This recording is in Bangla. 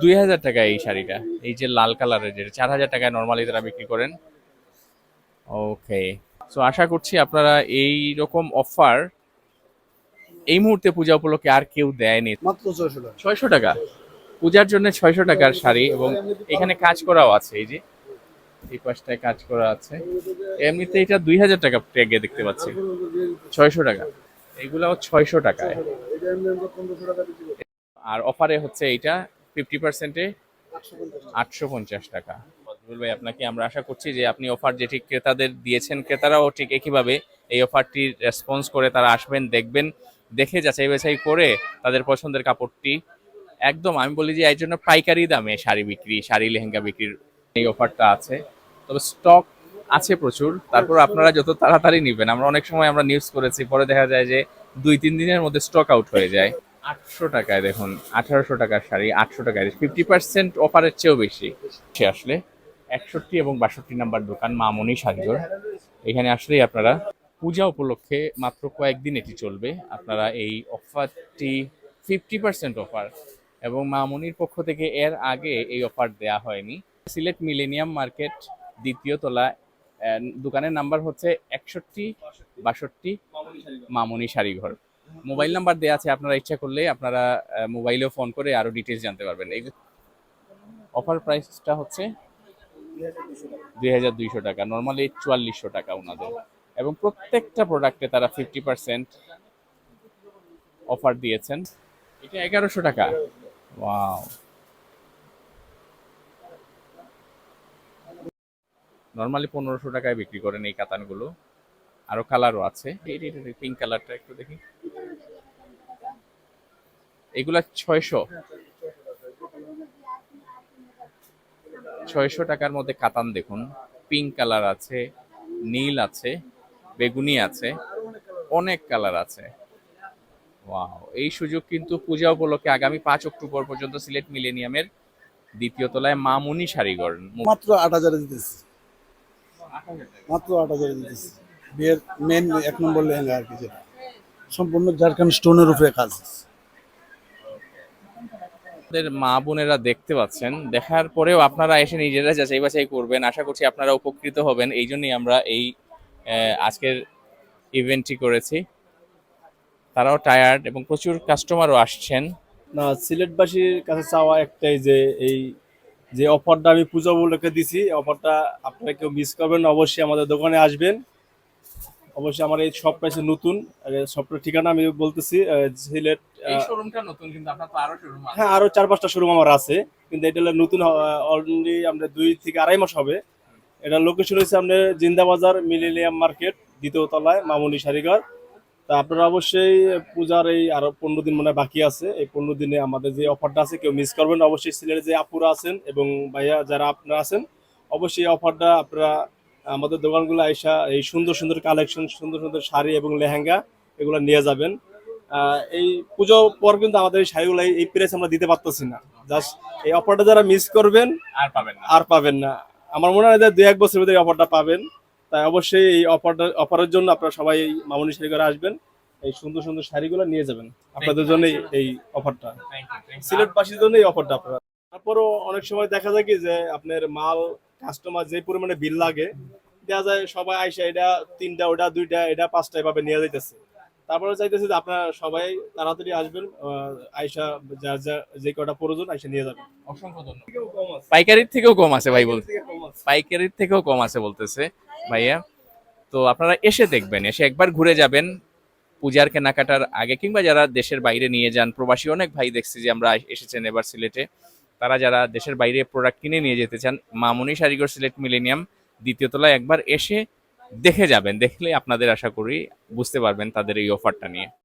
দুই হাজার টাকা এই শাড়িটা। এই যে লাল কালারের যেটা চার হাজার টাকায় নর্মালি তারা বিক্রি করেন। ওকে সো আশা করছি আপনারা এই রকম অফার এই মুহূর্তে পূজা উপলক্ষে আর কেউ দেয়নি। মাত্র ছয়শো টাকা। ছয়শো টাকা। পূজার জন্য ছয়শো টাকার শাড়ি এবং এখানে কাজ করাও আছে এই যে এই পাশটায় কাজ করা আছে। এমনিতে এটা দুই হাজার টাকা ট্যাগে দেখতে পাচ্ছি। ছয়শো টাকা। এগুলাও ছয়শো টাকায়। আর অফারে হচ্ছে এইটা। ফিফটি পার্সেন্টে আটশো পঞ্চাশ টাকা। বজলুল ভাই, আপনাকে আমরা আশা করছি যে আপনি অফার যেটি ক্রেতাদের দিয়েছেন, ক্রেতারাও ঠিক একইভাবে এই অফারটির রেসপন্স করে তারা আসবেন, দেখবেন, দেখে যাচাই বাছাই করে তাদের পছন্দের কাপড়টি একদম, আমি বলি যে এই জন্য পাইকারি দামে শাড়ি বিক্রি, শাড়ি, লেহেঙ্গা বিক্রির এই অফারটা আছে। তবে স্টক আছে প্রচুর, তারপর আপনারা যত তাড়াতাড়ি নেবেন, আমরা অনেক সময় আমরা নিউজ করেছি, পরে দেখা যায় যে দুই, তিন দিনের মধ্যে স্টক আউট হয়ে যায়। আটশো টাকায় দেখুন, আঠারোশো টাকার শাড়ি, আটশো টাকায় ফিফটি পার্সেন্ট অফারের চেয়েও বেশি। সে আসলে একষট্টি এবং বাষট্টি নাম্বার দোকান মামনি শাড়িঘর এখানে আসলেই আপনারা পূজা উপলক্ষে মাত্র কয়েকদিন এটি চলবে। আপনারা এই অফারটি ফিফটি পার্সেন্ট অফার এবং মামনির পক্ষ থেকে এর আগে এই অফার দেয়া হয়নি। সিলেট মিলেনিয়াম মার্কেট, দ্বিতীয় তলা দোকানের নাম্বার হচ্ছে একষট্টি বাষট্টি মামনি শাড়িঘর মোবাইল নাম্বার দেওয়া আছে, আপনারা ইচ্ছা করলে আপনারা মোবাইলেও ফোন করে আরও ডিটেলস জানতে পারবেন। এই অফার প্রাইসটা হচ্ছে দুই হাজার দুইশো টাকা নর্মালি চুয়াল্লিশশো টাকা ওনাদের। এবং প্রত্যেকটা প্রোডাক্টে তারা ফিফটি পার্সেন্ট অফার দিয়েছেন। এটা এগারোশো টাকা। ওয়াও নর্মালি পনেরোশো টাকায় বিক্রি করেন এই কাতানগুলো। আরও কালারও আছে। পিঙ্ক কালারটা একটু দেখি। এগুলা ছয়শো। ছয়শো টাকার মধ্যে কাতান দেখুন। পিঙ্ক কালার আছে নীল আছে বেগুনি আছে অনেক কালার আছে। ওয়াও এই সুযোগ কিন্তু পূজা উপলক্ষে আগামী পাঁচ অক্টোবর পর্যন্ত সিলেট মিলেনিয়ামের দ্বিতীয় তলায় মামুনি শাড়িঘর মাত্র আট হাজারে দিতেছি। মাত্র আট হাজারে দিতেছি। বিয়ের মেন এক নম্বর লেহেঙ্গা আর কি যেটা। সম্পূর্ণ ঝাড়খণ্ড স্টোনের উপরে কাজ। আমাদের মা বোনেরা দেখতে পাচ্ছেন দেখার পরেও আপনারা এসে নিজেরা যাচাই বাছাই করবেন। আশা করছি আপনারা উপকৃত হবেন। এই জন্যই আমরা এই আজকের ইভেন্টটি করেছি। তারাও টায়ার্ড এবং প্রচুর কাস্টমারও আসছেন। না সিলেটবাসীর কাছে চাওয়া একটাই যে এই যে অফারটা আমি পূজা উপলক্ষে দিছি অফারটা আপনারা কেউ মিস করবেন অবশ্যই আমাদের দোকানে আসবেন। অবশ্যই আমার এই শপটা হচ্ছে নতুন। শপটার ঠিকানা আমি বলতেছি সিলেট এই শোরুমটা নতুন কিন্তু আপনার তো আরও শোরুম আছে। হ্যাঁ আরও চার পাঁচটা শোরুম আমার আছে কিন্তু এটা হলো নতুন অলরেডি আমরা দুই থেকে আড়াই মাস হবে। এটা লোকেশন হচ্ছে আপনার জিন্দাবাজার মিলেনিয়াম মার্কেট দ্বিতীয় তলায় মামুনি শাড়িঘর তা আপনারা অবশ্যই পূজার এই আরও পনেরো দিন মনে বাকি আছে। এই পনেরো দিনে আমাদের যে অফারটা আছে কেউ মিস করবেন অবশ্যই সিলেটের যে আপুরা আছেন এবং ভাইয়া যারা আপনারা আছেন অবশ্যই অফারটা আপনারা আমাদের দোকানগুলো আইসা এই সুন্দর সুন্দর কালেকশন সুন্দর সুন্দর শাড়ি এবং লেহেঙ্গা এগুলো নিয়ে যাবেন। এই পুজো পর কিন্তু আমাদের এই শাড়িগুলো এই- প্রাইস আমরা দিতে পারতেছি না। জাস্ট এই অফারটা যারা মিস করবেন আর পাবেন না। আর পাবেন না। আমার মনে হয় যে দুই এক বছরের ভিতরে অফারটা পাবেন। তাই অবশ্যই এই অফারটা অফারের জন্য আপনারা সবাই এই মামুনি শাড়ি করে আসবেন এই সুন্দর সুন্দর শাড়িগুলো নিয়ে যাবেন। আপনাদের জন্য এই- এই অফারটা সিলেটবাসীর জন্য এই অফারটা আপনারা। তারপরও অনেক সময় দেখা যায় কি যে আপনার মাল কাস্টমার যে পরিমাণে বিল লাগে দেখা যায় সবাই আইসা এটা তিনটা ওটা দুইটা এটা পাঁচটা এভাবে নিয়ে যাইতেছে। তারপরে চাইতেছে যে আপনারা সবাই তাড়াতাড়ি আসবেন আইসা যার যা যে কটা প্রয়োজন আইসা নিয়ে যাবেন। অসংখ্য ধন্যবাদ। পাইকারির থেকেও কম আছে ভাই বলতে পাইকারির থেকেও কম আছে বলতেছে ভাইয়া। তো আপনারা এসে দেখবেন এসে একবার ঘুরে যাবেন। পূজার কেনাকাটার আগে কিংবা যারা দেশের বাইরে নিয়ে যান প্রবাসী অনেক ভাই দেখছি যে আমরা এসেছেন এবার সিলেটে। তারা যারা দেশের বাইরে প্রোডাক্ট কিনে নিয়ে যেতে চান, মামুনি শারিগর সিলেট মিলেনিয়াম দ্বিতীয় তলায় একবার এসে দেখে যাবেন দেখলে আপনাদের আশা করি বুঝতে পারবেন তাদের এই অফারটা নিয়ে।